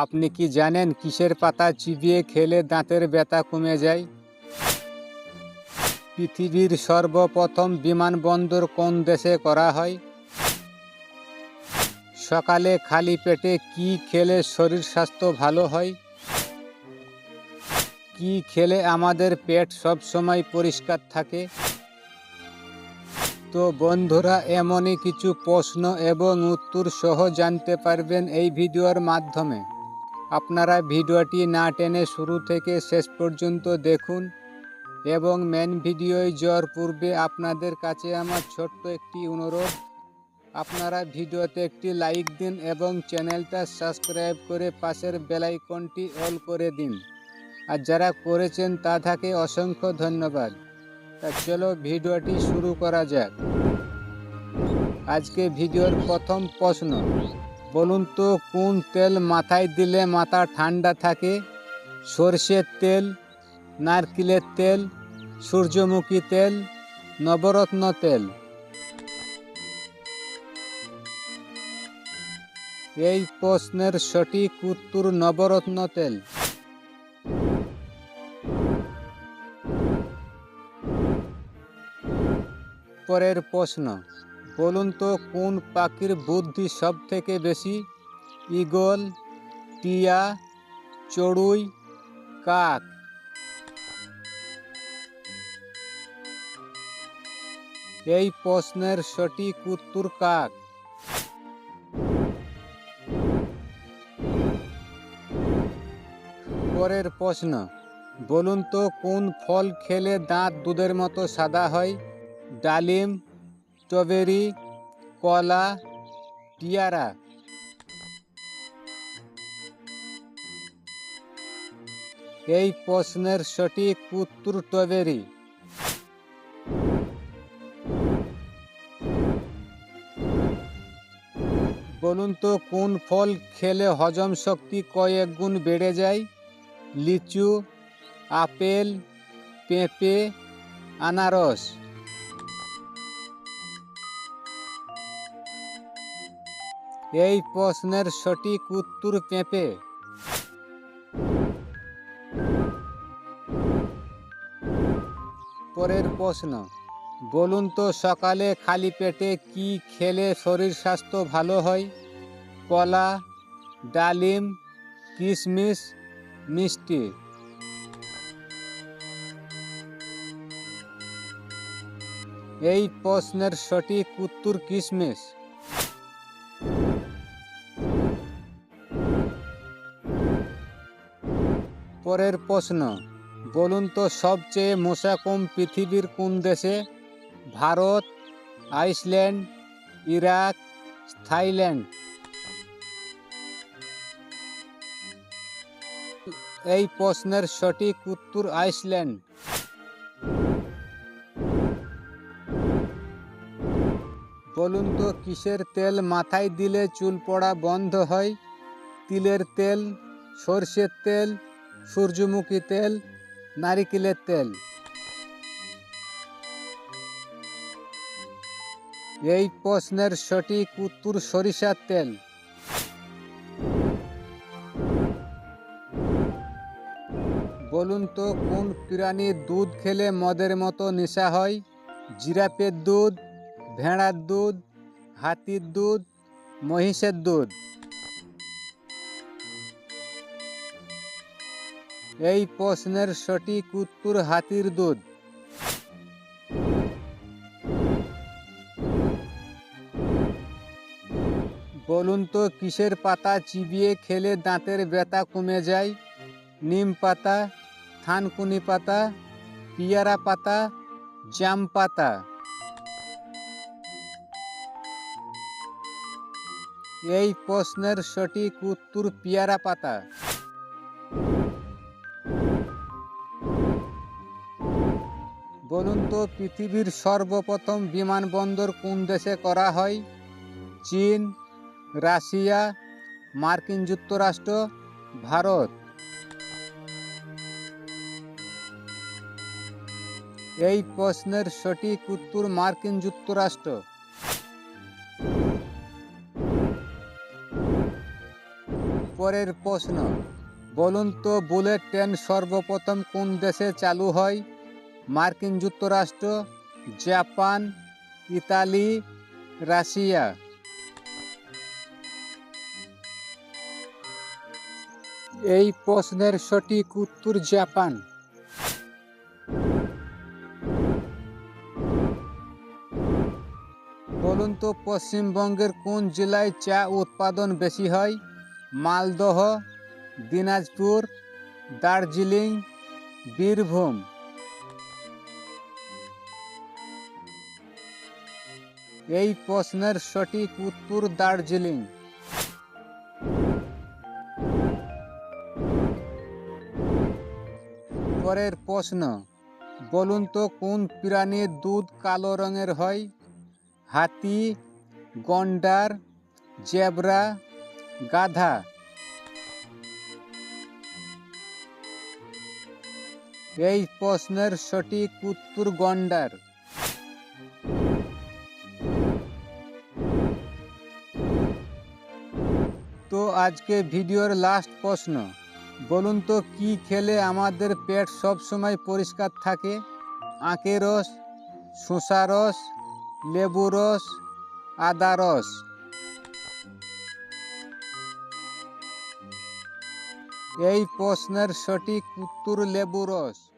আপনি কি জানেন কিসের পাতা চিবিয়ে খেলে দাঁতের ব্যথা কমে যায়? পৃথিবীর সর্বপ্রথম বিমানবন্দর কোন দেশে করা হয়? সকালে খালি পেটে কি খেলে শরীর স্বাস্থ্য ভালো হয়? কি খেলে আমাদের পেট সব সময় পরিষ্কার থাকে? তো বন্ধুরা, এমনই কিছু প্রশ্ন এবং উত্তর সহ জানতে পারবেন এই ভিডিওর মাধ্যমে। আপনারা ভিডিওটি না টেনে শুরু থেকে শেষ পর্যন্ত দেখুন এবং মেন ভিডিওয় যাওয়ার পূর্বে আপনাদের কাছে আমার ছোট্ট একটি অনুরোধ। আপনারা ভিডিওতে একটি লাইক দিন এবং চ্যানেলটা সাবস্ক্রাইব করে পাশের বেলাইকনটি অল করে দিন। আর যারা করেছেন তা থাকে অসংখ্য ধন্যবাদ। তা চলো ভিডিওটি শুরু করা যাক। আজকে ভিডিওর প্রথম প্রশ্ন। বলুন তো, কোন তেল মাথায় দিলে মাথা ঠান্ডা থাকে? সর্ষের তেল, নারকেলের তেল, সূর্যমুখী তেল, নবরত্ন তেল? এই প্রশ্নের সঠিক উত্তর নবরত্ন তেল। পরের প্রশ্ন। বলুন তো, কোন পাখির বুদ্ধি সব থেকে বেশি? ঈগল, টিয়া, চড়ুই, কাক? এই প্রশ্নের সঠিক উত্তর কাক? পরের প্রশ্ন, বলুন তো, কোন ফল খেলে দাঁত দুধের মতো সাদা হয়? ডালিম স্ট্রবেরি, কলা টিয়ারা এই প্রশ্নের সঠিক উত্তর স্ট্রবেরি। বলুন তো, কোন ফল খেলে হজম শক্তি কয়েক গুণ বেড়ে যায়? লিচু, আপেল, পেঁপে, আনারস। এই প্রশ্নের সঠিক উত্তর পেঁপে। পরের প্রশ্ন, বলুন তো সকালে খালি পেটে কি খেলে শরীর স্বাস্থ্য ভালো হয়? কলা, ডালিম, কিশমিশ, মিষ্টি। এই প্রশ্নের সঠিক উত্তর কিশমিশ। পরের প্রশ্ন, বলুন তো সবচেয়ে মশা কম পৃথিবীর কোন দেশে? Bharat, Iceland, Iraq, Thailand. এই প্রশ্নের সঠিক উত্তর আইসল্যান্ড। বলুন তো কিসের তেল মাথায় দিলে চুল পড়া বন্ধ হয়? তিলের তেল, সর্ষের তেল সূর্যমুখী তেল, নারিকেলের তেল। এই প্রশ্নের সঠিক উত্তর সরিষার তেল। বলুন তো, কোন প্রাণীর দুধ খেলে মদের মতো নেশা হয়? জিরাফের দুধ, ভেড়ার দুধ, হাতির দুধ, মহিষের দুধ। এই প্রশ্নের সঠিক উত্তর হাতির দুধ। বলুন তো, কিসের পাতা চিবিয়ে খেলে দাঁতের ব্যথা কমে যায়? নিম পাতা, থানকুনি পাতা, পিয়ারা পাতা, জাম পাতা। এই প্রশ্নের সঠিক উত্তর পিয়ারা পাতা। বলুন তো, পৃথিবীর সর্বপ্রথম বিমানবন্দর কোন দেশে করা হয়? চীন, রাশিয়া, মার্কিন যুক্তরাষ্ট্র, ভারত। এই প্রশ্নের সঠিক উত্তর মার্কিন যুক্তরাষ্ট্র। পরের প্রশ্ন, বলুন তো, বুলেট ট্রেন সর্বপ্রথম কোন দেশে চালু হয়? মার্কিন যুক্তরাষ্ট্র, জাপান, ইতালি, রাশিয়া। এই প্রশ্নের সঠিক উত্তর জাপান। বলুন তো, পশ্চিমবঙ্গের কোন জেলায় চা উৎপাদন বেশি হয়? মালদহ, দিনাজপুর, দার্জিলিং, বীরভূম। এই প্রশ্নের সঠিক উত্তর দার্জিলিং। পরের প্রশ্ন, বলুন তো কোন প্রাণীর দুধ কালো রঙের হয়? হাতি, গন্ডার, জেব্রা, গাধা। এই প্রশ্নের সঠিক উত্তর গন্ডার। তো আজকে ভিডিওর লাস্ট প্রশ্ন। বলুন তো, কি খেলে আমাদের পেট সব সময় পরিষ্কার থাকে? আখের রস, শসা রস, লেবু রস, আদা রস। এই প্রশ্নের সঠিক উত্তর লেবু রস।